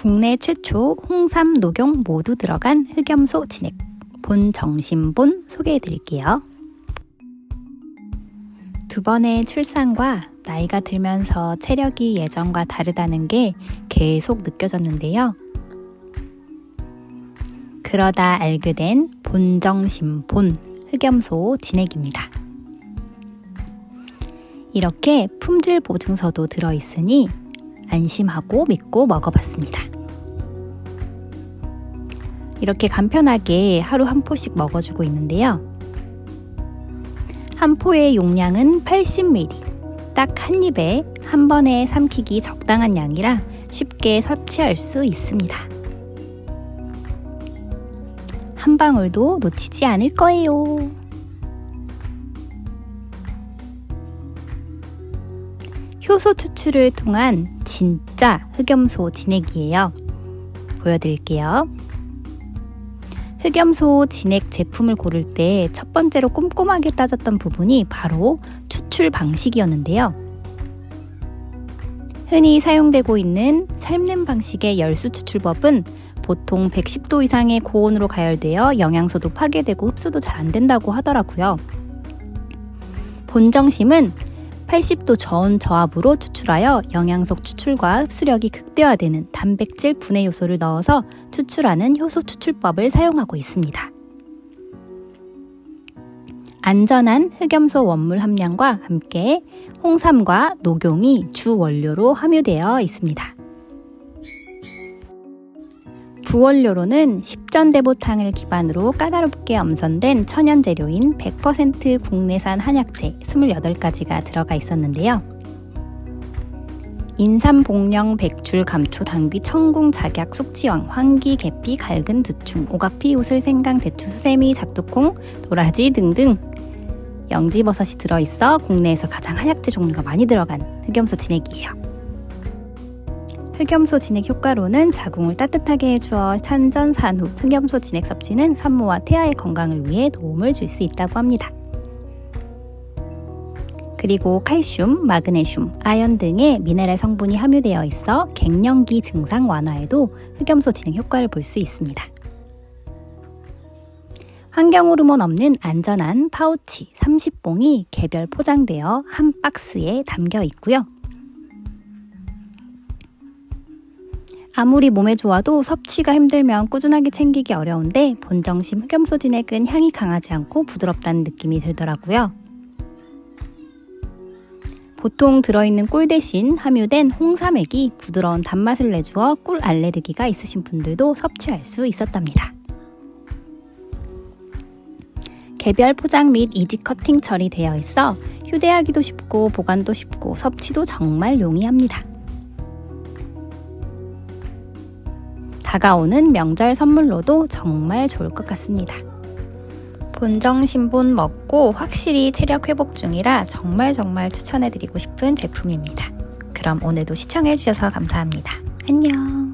국내 최초 홍삼, 녹용 모두 들어간 흑염소 진액 본 정신본 소개해 드릴게요. 두 번의 출산과 나이가 들면서 체력이 예전과 다르다는 게 계속 느껴졌는데요. 그러다 알게 된 본정신본 흑염소 진액입니다. 이렇게 품질 보증서도 들어있으니 안심하고 믿고 먹어봤습니다. 이렇게 간편하게 하루 한 포씩 먹어주고 있는데요. 한 포의 용량은 80ml. 딱 한 입에 한 번에 삼키기 적당한 양이라 쉽게 섭취할 수 있습니다. 한 방울도 놓치지 않을 거예요. 효소 추출을 통한 진짜 흑염소 진액이에요. 보여드릴게요. 흑염소 진액 제품을 고를 때 첫 번째로 꼼꼼하게 따졌던 부분이 바로 추출 방식이었는데요. 흔히 사용되고 있는 삶는 방식의 열수 추출법은 보통 110도 이상의 고온으로 가열되어 영양소도 파괴되고 흡수도 잘 안 된다고 하더라고요. 본정심은 80도 저온 저압으로 추출하여 영양소 추출과 흡수력이 극대화되는 단백질 분해 요소를 넣어서 추출하는 효소 추출법을 사용하고 있습니다. 안전한 흑염소 원물 함량과 함께 홍삼과 녹용이 주 원료로 함유되어 있습니다. 부원료로는 십전대보탕을 기반으로 까다롭게 엄선된 천연 재료인 100% 국내산 한약재 28가지가 들어가 있었는데요. 인삼, 복령, 백줄, 감초, 당귀, 청궁, 작약, 숙지왕, 황기, 계피, 갈근, 두충, 오가피, 우슬, 생강, 대추, 수세미, 작두콩, 도라지 등등 영지버섯이 들어있어 국내에서 가장 한약재 종류가 많이 들어간 흑염소 진액이에요. 흑염소 진액 효과로는 자궁을 따뜻하게 해주어 산전 산후 흑염소 진액 섭취는 산모와 태아의 건강을 위해 도움을 줄 수 있다고 합니다. 그리고 칼슘, 마그네슘, 아연 등의 미네랄 성분이 함유되어 있어 갱년기 증상 완화에도 흑염소 진액 효과를 볼 수 있습니다. 환경 호르몬 없는 안전한 파우치 30봉이 개별 포장되어 한 박스에 담겨 있고요. 아무리 몸에 좋아도 섭취가 힘들면 꾸준하게 챙기기 어려운데 본정심 흑염소 진액은 향이 강하지 않고 부드럽다는 느낌이 들더라고요. 보통 들어있는 꿀 대신 함유된 홍삼액이 부드러운 단맛을 내주어 꿀 알레르기가 있으신 분들도 섭취할 수 있었답니다. 개별 포장 및 이지 커팅 처리되어 있어 휴대하기도 쉽고 보관도 쉽고 섭취도 정말 용이합니다. 다가오는 명절 선물로도 정말 좋을 것 같습니다. 본정신본 먹고 확실히 체력 회복 중이라 정말 정말 추천해드리고 싶은 제품입니다. 그럼 오늘도 시청해주셔서 감사합니다. 안녕!